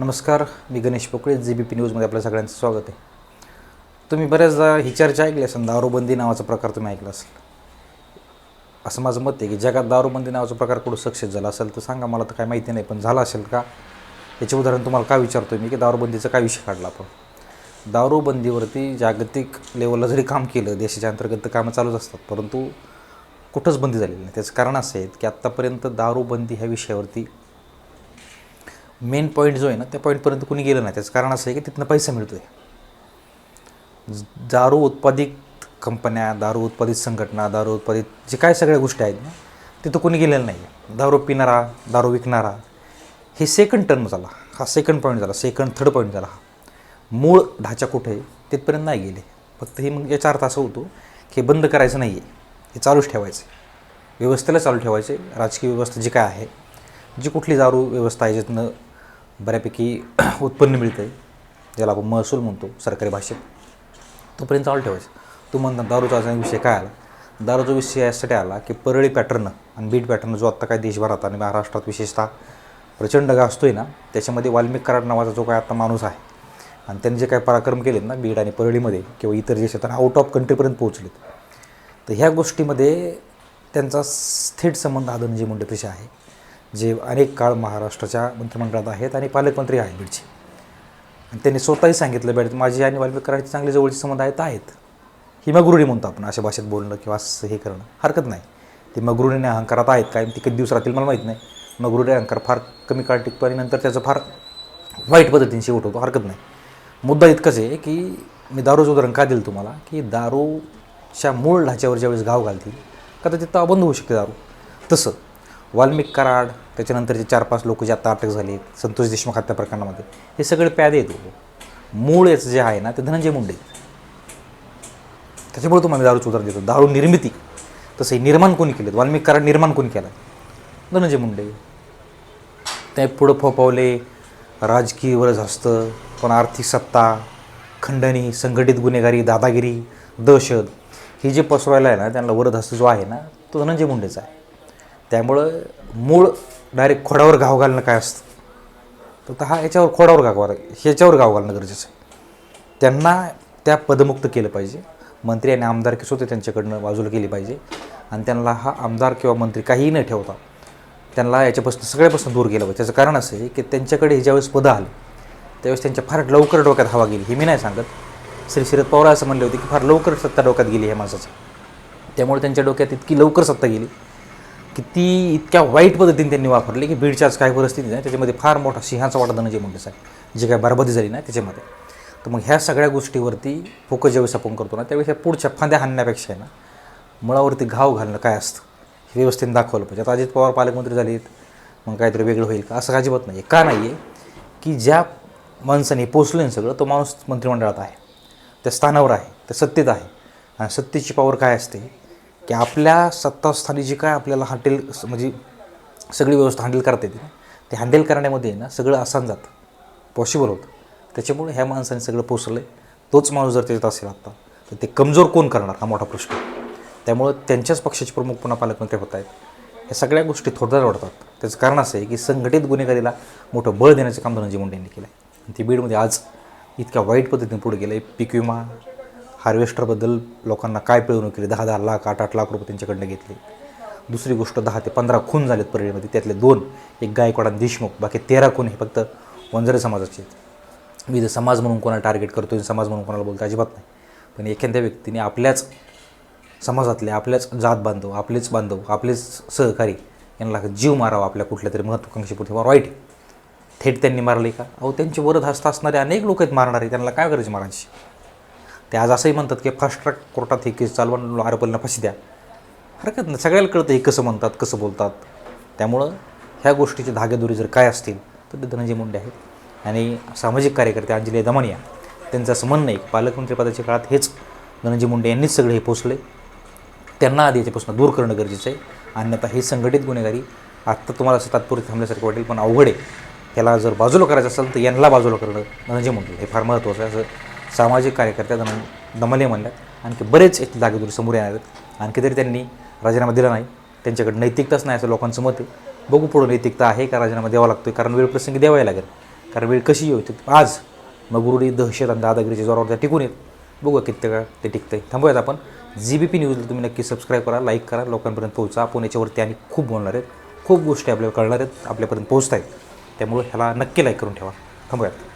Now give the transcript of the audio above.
नमस्कार मी Ganesh Pokale G B P न्यूजमध्ये आपल्या सगळ्यांचं स्वागत आहे. तुम्ही बऱ्याचदा ही चर्चा ऐकली असेल दारूबंदी नावाचा प्रकार तुम्ही ऐकला असेल. असं माझं मत आहे की जगात दारूबंदी नावाचा प्रकार कुठं सक्सेस झाला असेल तर सांगा मला तर काय माहिती नाही पण झाला असेल का? याचे उदाहरण तुम्हाला का विचारतो मी की दारूबंदीचा काय विषय काढला आपण? दारूबंदीवरती जागतिक लेवलला जरी काम केलं देशाच्या अंतर्गत कामं चालूच असतात परंतु कुठंच बंदी झालेली नाही. त्याचं कारण असं आहे की आत्तापर्यंत दारूबंदी ह्या विषयावरती मेन पॉईंट जो आहे ना त्या पॉईंटपर्यंत कुणी गेलं नाही. त्याचं कारण असं आहे की तिथनं पैसा मिळतो आहे दारू उत्पादित कंपन्या दारू उत्पादित संघटना दारू उत्पादित जे काय सगळ्या गोष्टी आहेत ना तिथं कोणी गेलेलं नाही आहे दारू पिणारा दारू विकणारा हे सेकंड टर्न झाला. हा सेकंड पॉईंट झाला सेकंड थर्ड पॉईंट झाला. हा मूळ ढाचा कुठे आहे तिथपर्यंत नाही गेले. फक्त हे मग याचा अर्थ असा होतो की बंद करायचं नाही आहे हे चालूच ठेवायचं व्यवस्थेला चालू ठेवायचे राजकीय व्यवस्था जी काय आहे जी कुठली दारू व्यवस्था आहे ज्यातनं बऱ्यापैकी उत्पन्न मिळतं आहे ज्याला आपण महसूल म्हणतो सरकारी भाषेत तोपर्यंत चालू ठेवायचं. तू म्हणता दारूचा असा विषय काय आला? दारूचा विषय यासाठी आला की परळी पॅटर्न आणि बीट पॅटर्न जो आत्ता काय देशभरात आणि महाराष्ट्रात विशेषतः प्रचंड गाजतो आहे ना त्याच्यामध्ये वाल्मिक कराड नावाचा जो काय आता माणूस आहे आणि त्यांनी जे काय पराक्रम केलेत ना बीड आणि परळीमध्ये किंवा इतर जे आणि आउट ऑफ कंट्रीपर्यंत पोहोचलेत. तर ह्या गोष्टीमध्ये त्यांचा थेट संबंध हा धनंजय मुंडेपेक्षा आहे. जे अनेक काळ महाराष्ट्राच्या मंत्रिमंडळात आहेत आणि पालकमंत्री आहेत बीडचे. आणि त्यांनी स्वतःही सांगितलं बेड माझी आणि वाल्मिकरांची चांगले जवळचे संबंध आहेत आहेत. ही मगरुरी म्हणतो आपण अशा भाषेत बोलणं किंवा असं हे करणं हरकत नाही. ते मगरुरीने अहंकारात आहेत काय? ती कधी दिवस राहतील मला माहीत नाही. मगरुरी अहंकार फार कमी काळ टिकतो आणि नंतर त्याचं फार वाईट पद्धतीने शेवट होतो हरकत नाही. मुद्दा इतकंच आहे की मी दारूचं उदाहरण का दिलं तुम्हाला? की दारूच्या मूळ ढाच्यावर ज्यावेळेस गाव घालतील का तर तिथं बंद होऊ शकते दारू. तसं वाल्मिक कराड त्याच्यानंतरचे चार पाच लोक जे आत्ता अटक झाले संतोष देशमुख हत्या प्रकरणामध्ये हे सगळे प्यादे येतो मूळ याचं जे आहे ना ते धनंजय मुंडे. त्याच्यामुळे तुम्हाला मी दारूचं उदाहरण देतो. दारू निर्मिती. तसं निर्माण कोणी केलं? वाल्मिक कराड निर्माण कोणी केलं? धनंजय मुंडे. ते पुढं फोपावले राजकीय वरच पण आर्थिक सत्ता खंडणी संघटित गुन्हेगारी दादागिरी दहशत ही जे पसरवायला आहे ना त्यांना वरदहस्त जो आहे ना तो धनंजय मुंडेचा आहे. त्यामुळं मूळ डायरेक्ट खोडावर घाव घालणं काय असतं? तर हा याच्यावर खोडावर घाव ह्याच्यावर गाव घालणं गरजेचं आहे. त्यांना त्या पदमुक्त केलं पाहिजे. मंत्री आणि आमदार कसं होते त्यांच्याकडनं बाजूला केली पाहिजे. आणि त्यांना हा आमदार किंवा मंत्री काहीही न ठेवता त्यांना याच्यापासून सगळ्यापासून दूर गेलं पाहिजे. त्याचं कारण असं आहे की त्यांच्याकडे हे ज्यावेळेस पदं आली त्यावेळेस त्यांच्या फार लवकर डोक्यात हवा गेली. हे मी नाही सांगत. श्री शरद पवार असं म्हणले होते की फार लवकर सत्ता डोक्यात गेली हे माणसाचं. त्यामुळे त्यांच्या डोक्यात इतकी लवकर सत्ता गेली. की ती इतक्या वाईट पद्धतीने त्यांनी वापरली की बीडच्याच काय परिस्थिती नाही त्याच्यामध्ये फार मोठा सिंहाचा वाटा जे मुंडेच आहे जे काय बरबादी झाली ना त्याच्यामध्ये. तर मग ह्या सगळ्या गोष्टीवरती फोकस ज्यावेळेस आपण करतो ना त्यावेळेस ह्या पुढच्या फांद्या हाणण्यापेक्षा आहे ना मुळावरती घाव घालणं काय असतं? हे व्यवस्थेने दाखवलं पाहिजे. आता अजित पवार पालकमंत्री झालेत मग काहीतरी वेगळं होईल का? असं अजिबात नाही आहे का नाही आहे की ज्या माणसाने पोचलं ना सगळं तो माणूस मंत्रिमंडळात आहे. त्या स्थानावर आहे त्या सत्तेत आहे. आणि सत्तेची पॉवर काय असते? की आपल्या सत्तास्थानी जी काय आपल्याला हँडल म्हणजे सगळी व्यवस्था हँडल करता येते ते हँडल करण्यामध्ये ना सगळं आसान जातं. पॉसिबल होतं. त्याच्यामुळे ह्या माणसाने सगळं पोचलं आहे तोच माणूस जर त्याच्यात असेल आत्ता तर ते कमजोर कोण करणार? हा मोठा प्रश्न. त्यामुळं त्यांच्याच पक्षाचे प्रमुख पुन्हा पालकमंत्री होत आहेत. ह्या सगळ्या गोष्टी थोडक्यात वाढतात त्याचं कारण असं आहे की संघटित गुन्हेगारीला मोठं बळ देण्याचं काम धनंजय मुंडे यांनी केलं आहे आणि बीडमध्ये आज इतक्या वाईट पद्धतीने पुढे गेलं आहे पीक विमा हार्वेस्टरबद्दल लोकांना काय पिळवणूक केली? दहा दहा लाख आठ आठ लाख रुपये त्यांच्याकडनं घेतले. दुसरी गोष्ट दहा ते पंधरा खून झालेत परळीमध्ये. त्यातले दोन एक गायकवाड आणि देशमुख. बाकी तेरा खून हे फक्त वंजारी समाजाचे आहेत. मी जर समाज म्हणून कोणाला टार्गेट करतो समाज म्हणून कोणाला बोलतो अजिबात नाही. पण एखाद्या व्यक्तीने आपल्याच समाजातले आपल्याच जात बांधव आपलेच बांधव आपलेच सहकारी यांना जीव मारावा आपल्या कुठल्या तरी महत्त्वाकांक्षीपुढे फार वाईट थेट त्यांनी मारले का? अहो त्यांचे वरद हस्त असणारे अनेक लोक आहेत मारणारे. त्यांना काय करायचे मारायची? ते आज असंही म्हणतात की फास्ट ट्रॅक कोर्टात हे केस चालवा आरोपींना फाशी द्या. हरकत नाही. सगळ्याला कळतं हे कसं म्हणतात कसं बोलतात. त्यामुळं ह्या गोष्टीचे धागेदोरी जर काय असतील तर ते धनंजय मुंडे आहेत. आणि सामाजिक कार्यकर्ते अंजली दमानिया त्यांचं असं म्हणणं आहे पालकमंत्रीपदाच्या काळात हेच धनंजय मुंडे यांनीच सगळे हे पोचले. त्यांना आधी याच्यापासून दूर करणं गरजेचं आहे. अन्यथा हे संघटित गुन्हेगारी आत्ता तुम्हाला असं तात्पुरती थांबल्यासारखं वाटेल पण अवघड आहे. त्याला जर बाजूला करायचं असेल तर यांना बाजूला करणं धनंजय मुंडे हे फार महत्त्वाचं आहे. असं सामाजिक कार्यकर्त्या दम दमले म्हणल्यात. आणखी बरेच एक जागेदुरी समोर येणार आहेत. आणखी तरी त्यांनी राजीनामा दिला नाही. त्यांच्याकडे नैतिकताच नाही असं लोकांचं मत आहे. बघू पुढं नैतिकता आहे का राजीनामा द्यावा लागतो कारण वेळ प्रसंगी द्यावाही लागेल. कारण वेळ कशी येऊ ते आज मगरुडी दहशत आणि दादागिरीच्या जोरावर त्या टिकून येत बघूया किती वेळा ते टिकतंय. थांबूयात आपण. जी बी पी न्यूजला तुम्ही नक्की सबस्क्राईब करा लाईक करा. लोकांपर्यंत पोहोचा. आपण याच्यावरती आणि खूप बोलणार आहेत. खूप गोष्टी आपल्याला कळणार आहेत. आपल्यापर्यंत पोहोचत आहेत त्यामुळे ह्याला नक्की लाईक करून ठेवा. थांबूयात.